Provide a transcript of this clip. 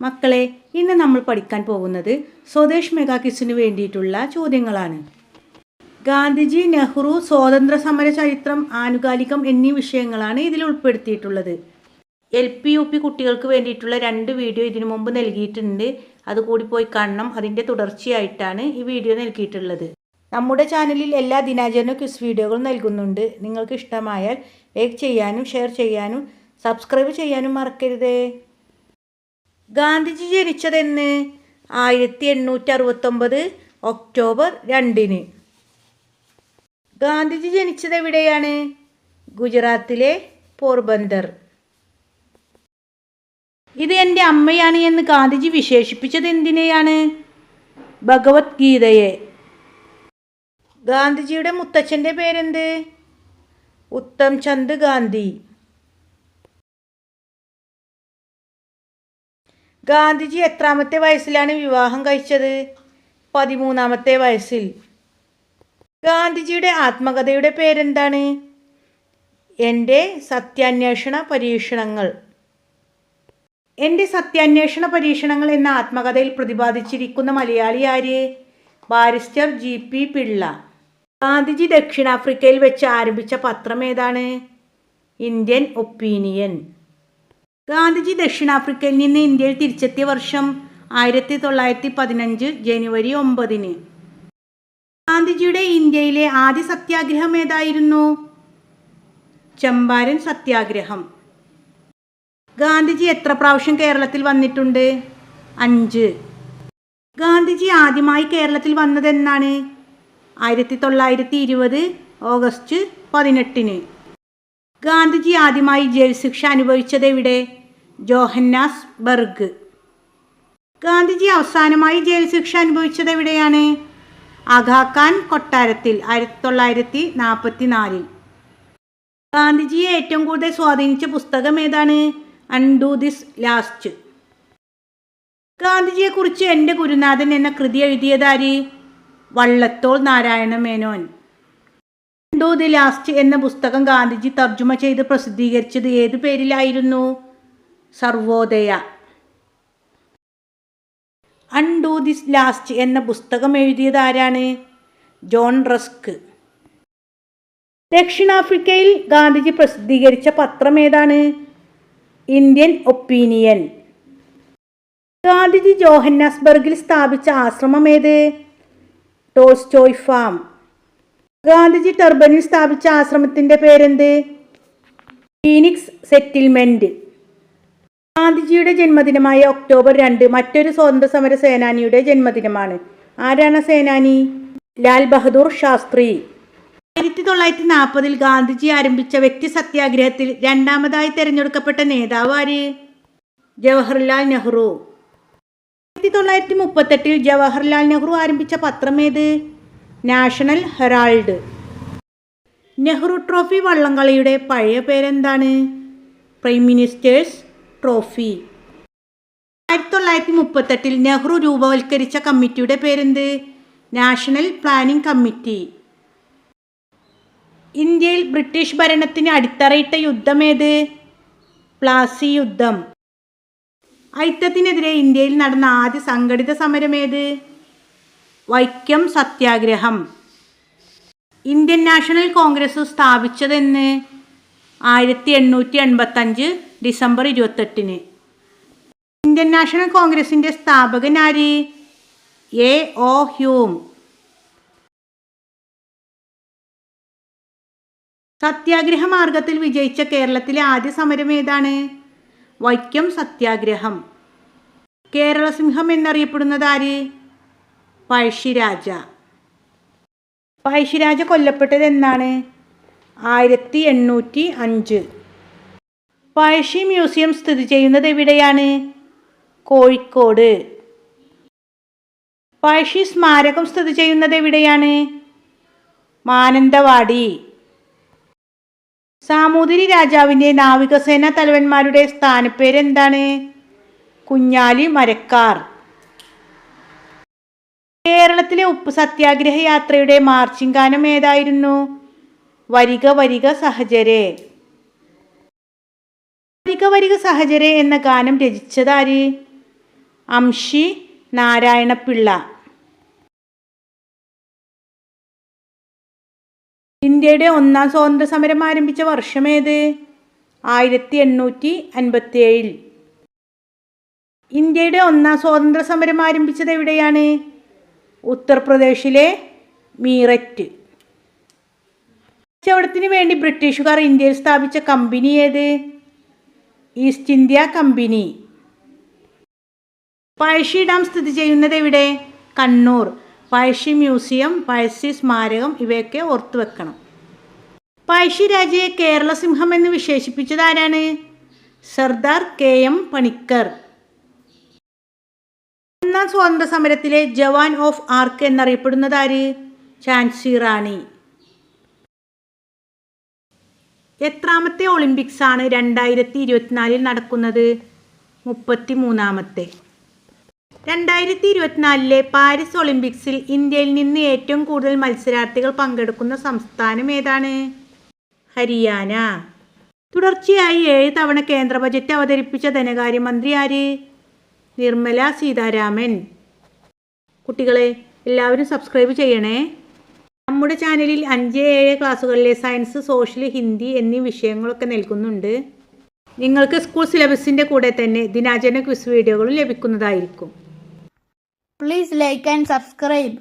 മക്കളെ ഇന്ന് നമ്മൾ പഠിക്കാൻ പോകുന്നത് സ്വദേശ് മെഗാ കിസിന് വേണ്ടിയിട്ടുള്ള ചോദ്യങ്ങളാണ്. ഗാന്ധിജി നെഹ്റു സ്വാതന്ത്ര്യ സമര ചരിത്രം ആനുകാലികം എന്നീ വിഷയങ്ങളാണ് ഇതിൽ ഉൾപ്പെടുത്തിയിട്ടുള്ളത്. എൽ പി യു പി കുട്ടികൾക്ക് വേണ്ടിയിട്ടുള്ള രണ്ട് വീഡിയോ ഇതിനു മുമ്പ് നൽകിയിട്ടുണ്ട്. അത് കൂടി പോയി കാണണം. അതിന്റെ തുടർച്ചയായിട്ടാണ് ഈ വീഡിയോ നൽകിയിട്ടുള്ളത്. നമ്മുടെ ചാനലിൽ എല്ലാ ദിനാചരണ ക്വിസ് വീഡിയോകളും നൽകുന്നുണ്ട്. നിങ്ങൾക്ക് ഇഷ്ടമായാൽ ലൈക്ക് ചെയ്യാനും ഷെയർ ചെയ്യാനും സബ്സ്ക്രൈബ് ചെയ്യാനും മറക്കരുതേ. ഗാന്ധിജി ജനിച്ചതെന്ന് ആയിരത്തി എണ്ണൂറ്റി അറുപത്തൊമ്പത് ഒക്ടോബർ രണ്ടിന്. ഗാന്ധിജി ജനിച്ചത് എവിടെയാണ് ഗുജറാത്തിലെ പോർബന്ദർ. ഇത് എന്റെ അമ്മയാണ് എന്ന് ഗാന്ധിജി വിശേഷിപ്പിച്ചത് എന്തിനെയാണ് ഭഗവത്ഗീതയെ. ഗാന്ധിജിയുടെ മുത്തച്ഛന്റെ പേരെന്ത്? ഉത്തം ചന്ദ് ഗാന്ധി. ഗാന്ധിജി എത്രാമത്തെ വയസ്സിലാണ് വിവാഹം കഴിച്ചത്? പതിമൂന്നാമത്തെ വയസ്സിൽ. ഗാന്ധിജിയുടെ ആത്മകഥയുടെ പേരെന്താണ്? എന്റെ സത്യാന്വേഷണ പരീക്ഷണങ്ങൾ. എന്റെ സത്യാന്വേഷണ പരീക്ഷണങ്ങൾ എന്ന ആത്മകഥയിൽ പ്രതിപാദിച്ചിരിക്കുന്ന മലയാളി ആര്? Barrister G. P. Pillai. Gandhiji ദക്ഷിണാഫ്രിക്കയിൽ വെച്ച് ആരംഭിച്ച പത്രം ഏതാണ്? Indian opinion. ഗാന്ധിജി ദക്ഷിണാഫ്രിക്കയിൽ നിന്ന് ഇന്ത്യയിൽ തിരിച്ചെത്തിയ വർഷം ആയിരത്തി തൊള്ളായിരത്തി പതിനഞ്ച് ജനുവരി ഒമ്പതിന്. ഗാന്ധിജിയുടെ ഇന്ത്യയിലെ ആദ്യ സത്യാഗ്രഹം ഏതായിരുന്നു? ചമ്പാരൻ സത്യാഗ്രഹം. ഗാന്ധിജി എത്ര പ്രാവശ്യം കേരളത്തിൽ വന്നിട്ടുണ്ട്? അഞ്ച്. ഗാന്ധിജി ആദ്യമായി കേരളത്തിൽ വന്നതെന്നാണ്? ആയിരത്തി തൊള്ളായിരത്തി ഇരുപത് ഓഗസ്റ്റ് പതിനെട്ടിന്. ഗാന്ധിജി ആദ്യമായി ജയിൽ ശിക്ഷ അനുഭവിച്ചത് എവിടെ ജോഹന്നാസ് ബർഗ്. ഗാന്ധിജി അവസാനമായി ജയിൽ ശിക്ഷ അനുഭവിച്ചത് എവിടെയാണ് അഖാഖാൻ കൊട്ടാരത്തിൽ ആയിരത്തി തൊള്ളായിരത്തി നാൽപ്പത്തി നാലിൽ ഗാന്ധിജിയെ ഏറ്റവും കൂടുതൽ സ്വാധീനിച്ച പുസ്തകം ഏതാണ്? Unto this last. ഗാന്ധിജിയെക്കുറിച്ച് എന്റെ ഗുരുനാഥൻ എന്ന കൃതി എഴുതിയതാര് Vallathol Narayana Menon. To the last എന്ന പുസ്തകം ഗാന്ധിജി തർജമ ചെയ്ത് പ്രസിദ്ധീകരിച്ചത് ഏതു പേരിലായിരുന്നു? സർവോദയ. അൺഡു ദി ലാസ്റ്റ് എന്ന പുസ്തകം എഴുതിയത് ആരാണ്? John Ruskin. ദക്ഷിണാഫ്രിക്കയിൽ ഗാന്ധിജി പ്രസിദ്ധീകരിച്ച പത്രം ഏതാണ്? Indian opinion. ഗാന്ധിജി ജോഹന്നാസ്ബർഗിൽ സ്ഥാപിച്ച ആശ്രമം ഏത്? Tolstoy farm. ഗാന്ധിജി ടർബനിൽ സ്ഥാപിച്ച ആശ്രമത്തിന്റെ പേരെന്ത്? Phoenix settlement. ഗാന്ധിജിയുടെ ജന്മദിനമായ ഒക്ടോബർ രണ്ട് മറ്റൊരു സ്വാതന്ത്ര്യ സമര സേനാനിയുടെ ജന്മദിനമാണ്. ആരാണ് സേനാനി? ലാൽ ബഹദൂർ ശാസ്ത്രി. ആയിരത്തി തൊള്ളായിരത്തി നാൽപ്പതിൽ ഗാന്ധിജി ആരംഭിച്ച വ്യക്തി സത്യാഗ്രഹത്തിൽ രണ്ടാമതായി തിരഞ്ഞെടുക്കപ്പെട്ട നേതാവ് ആര്? ജവഹർലാൽ നെഹ്റു. ആയിരത്തി തൊള്ളായിരത്തി മുപ്പത്തെട്ടിൽ ജവഹർലാൽ നെഹ്റു ആരംഭിച്ച പത്രം ഏത്? National Herald. നെഹ്റു ട്രോഫി വള്ളംകളിയുടെ പഴയ പേരെന്താണ്? Prime minister's trophy. ആയിരത്തി തൊള്ളായിരത്തി മുപ്പത്തെട്ടിൽ നെഹ്റു രൂപവൽക്കരിച്ച കമ്മിറ്റിയുടെ പേരെന്ത്? National planning committee. ഇന്ത്യയിൽ ബ്രിട്ടീഷ് ഭരണത്തിന് അടിത്തറയിട്ട യുദ്ധമേത് പ്ലാസി യുദ്ധം. ഐറ്റത്തിനെതിരെ ഇന്ത്യയിൽ നടന്ന ആദ്യ സംഘടിത സമരമേത് വൈക്കം സത്യാഗ്രഹം. ഇന്ത്യൻ നാഷണൽ കോൺഗ്രസ് സ്ഥാപിച്ചതെന്ന് ആയിരത്തി എണ്ണൂറ്റി എൺപത്തഞ്ച് ഡിസംബർ ഇരുപത്തെട്ടിന്. ഇന്ത്യൻ നാഷണൽ കോൺഗ്രസിന്റെ സ്ഥാപകനാര് എ. ഒ. ഹ്യൂം. സത്യാഗ്രഹ മാർഗത്തിൽ വിജയിച്ച കേരളത്തിലെ ആദ്യ സമരം ഏതാണ്? വൈക്കം സത്യാഗ്രഹം. കേരളസിംഹം എന്നറിയപ്പെടുന്നത് ആര്? പഴശ്ശിരാജ പഴശ്ശിരാജ കൊല്ലപ്പെട്ടത് എന്നാണ് ആയിരത്തി എണ്ണൂറ്റി അഞ്ച് പഴശ്ശി മ്യൂസിയം സ്ഥിതി ചെയ്യുന്നത് എവിടെയാണ്? കോഴിക്കോട്. പഴശ്ശി സ്മാരകം സ്ഥിതി ചെയ്യുന്നത് എവിടെയാണ്? മാനന്തവാടി. സാമൂതിരി രാജാവിന്റെ നാവികസേന തലവന്മാരുടെ സ്ഥാനപ്പേരെന്താണ്? കുഞ്ഞാലി മരക്കാർ. കേരളത്തിലെ ഉപ്പ് സത്യാഗ്രഹ യാത്രയുടെ മാർച്ചിങ് ഗാനം ഏതായിരുന്നു? വരിക വരിക സഹചരെ വരിക വരിക സഹചരെ എന്ന ഗാനം രചിച്ചതാര്? അംഷി നാരായണപിള്ള. ഇന്ത്യയുടെ ഒന്നാം സ്വാതന്ത്ര്യ സമരം ആരംഭിച്ച വർഷമേത് ആയിരത്തി എണ്ണൂറ്റി അൻപത്തി ഏഴിൽ ഇന്ത്യയുടെ ഒന്നാം സ്വാതന്ത്ര്യ സമരം ആരംഭിച്ചത് എവിടെയാണ്? ഉത്തർപ്രദേശിലെ മീററ്റ്. കച്ചവടത്തിന് വേണ്ടി ബ്രിട്ടീഷുകാർ ഇന്ത്യയിൽ സ്ഥാപിച്ച കമ്പനി ഏത്? East India company. Pazhassi dam സ്ഥിതി ചെയ്യുന്നത് എവിടെ? കണ്ണൂർ. പഴശ്ശി മ്യൂസിയം പഴശ്ശി സ്മാരകം ഇവയൊക്കെ ഓർത്തു വെക്കണം. പഴശ്ശി രാജയെ കേരള സിംഹം എന്ന് വിശേഷിപ്പിച്ചത് ആരാണ്? Sardar K M Panikkar. ഒന്നാം സ്വാതന്ത്ര്യ സമരത്തിലെ ജവാൻ ഓഫ് ആർക്ക് എന്നറിയപ്പെടുന്നത് ആര്? ഝാൻസി റാണി. എത്രാമത്തെ ഒളിമ്പിക്സ് ആണ് രണ്ടായിരത്തി ഇരുപത്തിനാലിൽ നടക്കുന്നത്? മുപ്പത്തി മൂന്നാമത്തെ രണ്ടായിരത്തി ഇരുപത്തിനാലിലെ പാരീസ് ഒളിമ്പിക്സിൽ ഇന്ത്യയിൽ നിന്ന് ഏറ്റവും കൂടുതൽ മത്സരാർത്ഥികൾ പങ്കെടുക്കുന്ന സംസ്ഥാനം ഏതാണ്? ഹരിയാന. തുടർച്ചയായി ഏഴ് തവണ കേന്ദ്ര ബജറ്റ് അവതരിപ്പിച്ച ധനകാര്യമന്ത്രി ആര്? നിർമ്മല സീതാരാമൻ. കുട്ടികളെ എല്ലാവരും സബ്സ്ക്രൈബ് ചെയ്യണേ. നമ്മുടെ ചാനലിൽ അഞ്ച് ഏഴ് ക്ലാസ്സുകളിലെ സയൻസ് സോഷ്യൽ ഹിന്ദി എന്നീ വിഷയങ്ങളൊക്കെ നൽകുന്നുണ്ട്. നിങ്ങൾക്ക് സ്കൂൾ സിലബസിന്റെ കൂടെ തന്നെ ദിനാചരണ ക്വിസ് വീഡിയോകളും ലഭിക്കുന്നതായിരിക്കും. Please like and subscribe.